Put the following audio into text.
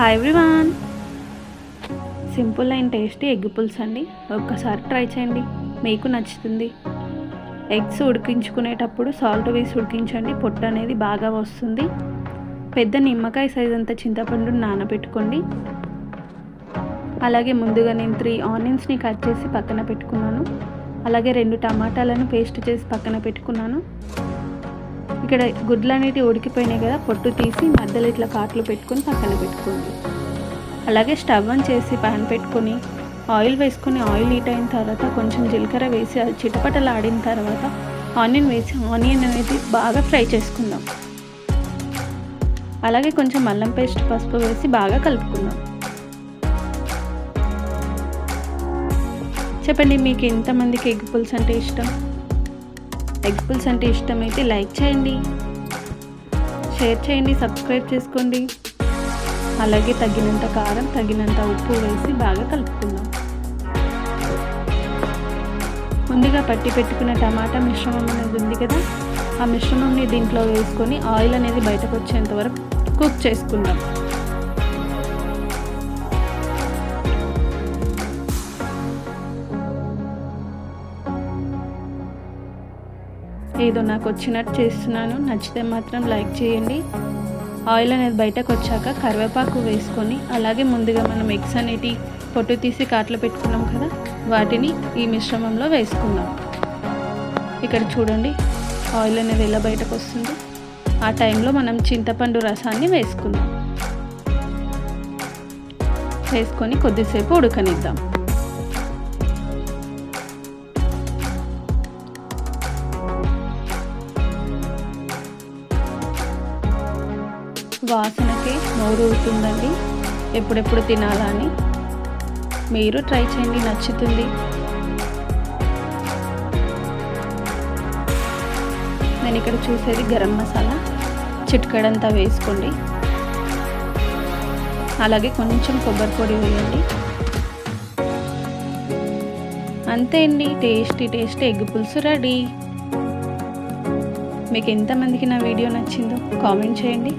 Hi everyone simple and tasty egg పులుసు అండి. ఒక్కసారి ట్రై చేయండి. మీకు నచ్చుతుంది. ఎగ్స్ ఉడికించుకునేటప్పుడు సాల్ట్ వేసి ఉడికించండి. పొట్టు అనేది బాగా వస్తుంది. పెద్ద నిమ్మకాయ సైజ్ అంత చింతపండు నానబెట్టుకోండి. అలాగే ముందుగా నేను త్రీ ఆనియన్స్ని కట్ చేసి పక్కన పెట్టుకున్నాను. అలాగే రెండు టమాటాలను పేస్ట్ చేసి పక్కన పెట్టుకున్నాను. ఇక్కడ గుడ్లు అనేటివి ఉడికిపోయినాయి కదా పొట్టు తీసి మధ్యలో ఇట్లా కాట్లు పెట్టుకొని పక్కన పెట్టుకోండి. అలాగే స్టవ్ ఆన్ చేసి ప్యాన్ పెట్టుకొని ఆయిల్ వేసుకొని ఆయిల్ హీట్ అయిన తర్వాత కొంచెం జీలకర్ర వేసి అది చిటపటలు ఆడిన తర్వాత ఆనియన్ వేసి ఆనియన్ అనేది బాగా ఫ్రై చేసుకుందాం. అలాగే కొంచెం అల్లం పేస్ట్ పసుపు వేసి బాగా కలుపుకుందాం. చెప్పండి మీకు ఎంతమందికి ఎగ్ పులుసు అంటే ఇష్టం? ఎగ్ పుల్స్ అంటే ఇష్టమైతే లైక్ చేయండి షేర్ చేయండి సబ్స్క్రైబ్ చేసుకోండి. అలాగే తగినంత కారం తగినంత ఉప్పు వేసి బాగా కలుపుకుందాం. ముందుగా పట్టి పెట్టుకున్న టమాటా మిశ్రమం అనేది ఉంది కదా ఆ మిశ్రమంని దీంట్లో వేసుకొని ఆయిల్ అనేది బయటకు వచ్చేంత వరకు కుక్ చేసుకుందాం. ఏదో నాకు వచ్చినట్టు చేస్తున్నాను. నచ్చితే మాత్రం లైక్ చేయండి. ఆయిల్ అనేది బయటకు వచ్చాక కరివేపాకు వేసుకొని అలాగే ముందుగా మనం ఎగ్స్ అనేటి పొట్టు తీసి కాట్లో పెట్టుకున్నాం కదా వాటిని ఈ మిశ్రమంలో వేసుకుందాం. ఇక్కడ చూడండి ఆయిల్ అనేది ఎలా బయటకు వస్తుంది. ఆ టైంలో మనం చింతపండు రసాన్ని వేసుకుందాం. వేసుకొని కొద్దిసేపు ఉడకనిద్దాం. వాసనకి నోరు ఎప్పుడెప్పుడు తినాలని మీరు ట్రై చేయండి నచ్చుతుంది. నేను ఇక్కడ చూసేది గరం మసాలా చిట్కడంతా వేసుకోండి. అలాగే కొంచెం కొబ్బరి పొడి వేయండి. అంతే అండి టేస్టీ టేస్టీ ఎగ్ పులుసు రెడీ. మీకు ఎంతమందికి నా వీడియో నచ్చిందో కామెంట్ చేయండి.